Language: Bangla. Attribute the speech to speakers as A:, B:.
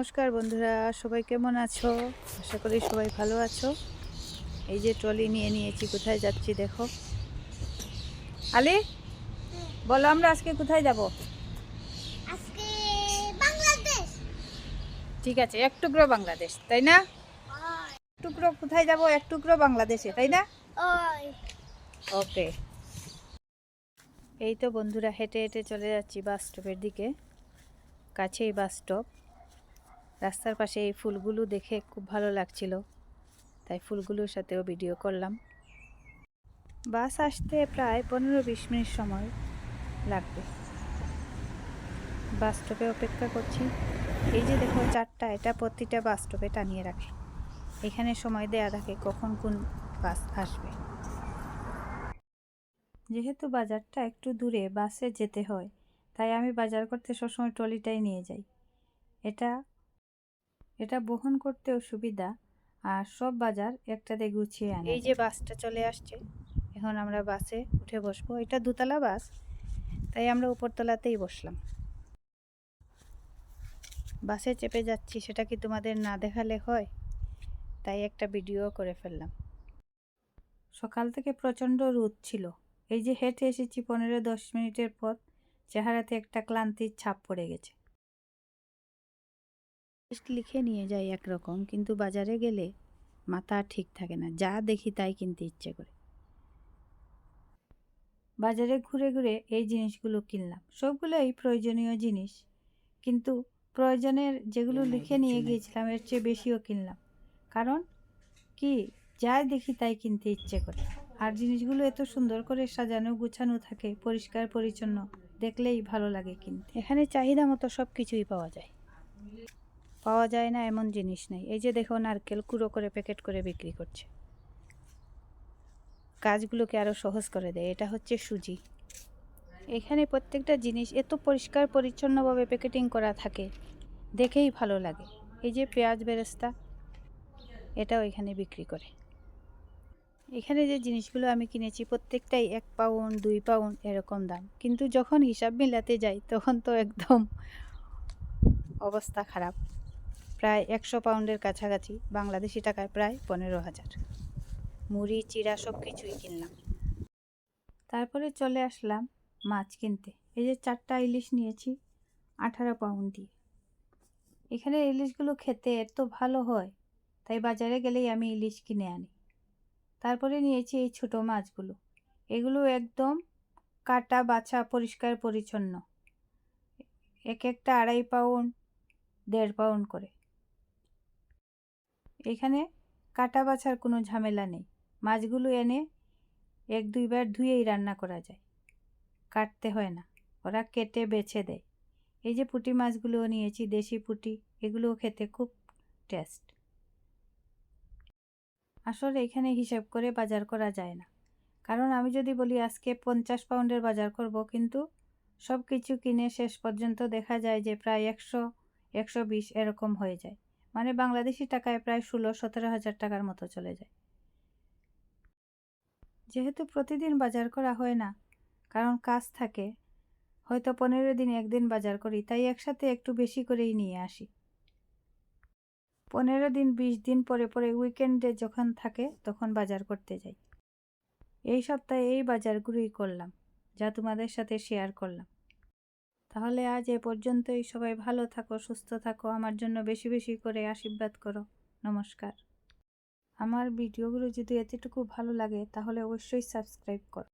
A: নমস্কার বন্ধুরা সবাই কেমন আছো? আশা করি সবাই ভালো আছো। এই যে ট্রলি নিয়ে নিয়েছি কোথায় যাচ্ছি দেখো। আলি বলো আমরা আজকে কোথায় যাব?
B: আজকে বাংলাদেশ।
A: ঠিক আছে এক টুকরো বাংলাদেশ তাই না? এক টুকরো কোথায় যাব? এক টুকরো বাংলাদেশে তাই না? ওকে। এই তো বন্ধুরা হেঁটে হেঁটে চলে যাচ্ছি বাস স্টপের দিকে কাছেই বাস স্টপ। রাস্তার পাশে এই ফুলগুলো দেখে খুব ভালো লাগছিল। তাই ফুলগুলোর সাথেও ভিডিও করলাম। বাস আসতে প্রায় পনেরো বিশ মিনিট সময় লাগবে। বাস স্টপে অপেক্ষা করছি। এই যে দেখো চারটা, এটা প্রতিটা বাস স্টপে টানিয়ে রাখে। এখানে সময় দেয়া থাকে কখন কোন বাস আসবে। যেহেতু বাজারটা একটু দূরে বাসে যেতে হয়, তাই আমি বাজার করতে সবসময় ট্রলিটাই নিয়ে যাই। এটা এটা বহন করতেও সুবিধা আর সব বাজার একটাতে গুছিয়ে আনে এই যে বাসটা চলে আসছে এখন আমরা বাসে উঠে বসবো। এটা দুতলা বাস তাই আমরা উপরতলাতেই বসলাম। বাসে চেপে যাচ্ছি সেটা কি তোমাদের না দেখালে হয়? তাই একটা ভিডিও করে ফেললাম। সকাল থেকে প্রচণ্ড রোদ ছিল। এই যে হেঁটে এসেছি পনেরো দশ মিনিটের পর চেহারাতে একটা ক্লান্তির ছাপ পড়ে গেছে। লিস্ট লিখে নিয়ে যাই একরকম কিন্তু বাজারে গেলে মাথা ঠিক থাকে না। যা দেখি তাই কিনতে ইচ্ছে করে। বাজারে ঘুরে ঘুরে এই জিনিসগুলো কিনলাম। সবগুলোই প্রয়োজনীয় জিনিস কিন্তু প্রয়োজনের যেগুলো লিখে নিয়ে গিয়েছিলাম এর চেয়ে বেশিও কিনলাম। কারণ কি? যা দেখি তাই কিনতে ইচ্ছে করে। আর জিনিসগুলো এত সুন্দর করে সাজানো গুছানো থাকে পরিষ্কার পরিচ্ছন্ন দেখলেই ভালো লাগে কিনতে। এখানে চাহিদা মতো সব কিছুই পাওয়া যায়। পাওয়া যায় না এমন জিনিস নেই। এই যে দেখো নারকেল কুড়ো করে প্যাকেট করে বিক্রি করছে। কাজগুলোকে আরও সহজ করে দেয়। এটা হচ্ছে সুজি। এখানে প্রত্যেকটা জিনিস এত পরিষ্কার, পরিচ্ছন্নভাবে প্যাকেটিং করা থাকে, দেখেই ভালো লাগে। এই যে পেঁয়াজ বেরেস্তা, এটাও এখানে বিক্রি করে। এখানে যে জিনিসগুলো আমি কিনেছি, প্রত্যেকটাই এক পাউন্ড, দুই পাউন্ড এরকম দাম। কিন্তু যখন হিসাব মিলাতে যাই, তখন তো একদম অবস্থা খারাপ। প্রায় একশো পাউন্ডের কাছাকাছি বাংলাদেশি টাকায় প্রায় পনেরো হাজার। মুড়ি চিরা সব কিছুই কিনলাম। তারপরে চলে আসলাম মাছ কিনতে। এই যে চারটা ইলিশ নিয়েছি, আঠারো পাউন্ড দিয়ে। এখানে ইলিশগুলো খেতে এত ভালো হয়, তাই বাজারে গেলেই আমি ইলিশ কিনে আনি। তারপরে নিয়েছি এই ছোটো মাছগুলো। এগুলো একদম কাটা, বাছা, পরিষ্কার, পরিচ্ছন্ন। এক একটা আড়াই পাউন্ড, দেড় পাউন্ড করে। এখানে কাটা বাছার কোনো ঝামেলা নেই। মাছগুলো এনে এক দুইবার ধুয়েই রান্না করা যায়। কাটতে হয় না, ওরা কেটে বেছে দেয়। এই যে পুঁটি মাছগুলোও নিয়েছি, দেশি পুঁটি, এগুলোও খেতে খুব টেস্ট। আসলে এখানে হিসাব করে বাজার করা যায় না। কারণ আমি যদি বলি আজকে পঞ্চাশ পাউন্ডের বাজার করব, কিন্তু সব কিছু কিনে শেষ পর্যন্ত দেখা যায় যে প্রায় একশো একশো বিশ এরকম হয়ে যায়। মানে বাংলাদেশি টাকায় প্রায় ষোলো, সতেরো হাজার টাকার মতো চলে যায়। যেহেতু প্রতিদিন বাজার করা হয় না, কারণ কাজ থাকে, হয়তো পনেরো দিন একদিন বাজার করি, তাই একসাথে একটু বেশি করেই নিয়ে আসি। পনেরো দিন, বিশ দিন পরে পরে উইকেন্ডে যখন থাকে, তখন বাজার করতে যাই। এই সপ্তাহে এই বাজারগুলোই করলাম, যা তোমাদের সাথে শেয়ার করলাম। তাহলে আজ এ পর্যন্তই। সবাই ভালো থাকো, সুস্থ থাকো, আমার জন্য বেশি বেশি করে আশীর্বাদ করো। নমস্কার। আমার ভিডিওগুলো যদি এতটুকু ভালো লাগে, তাহলে অবশ্যই সাবস্ক্রাইব করো।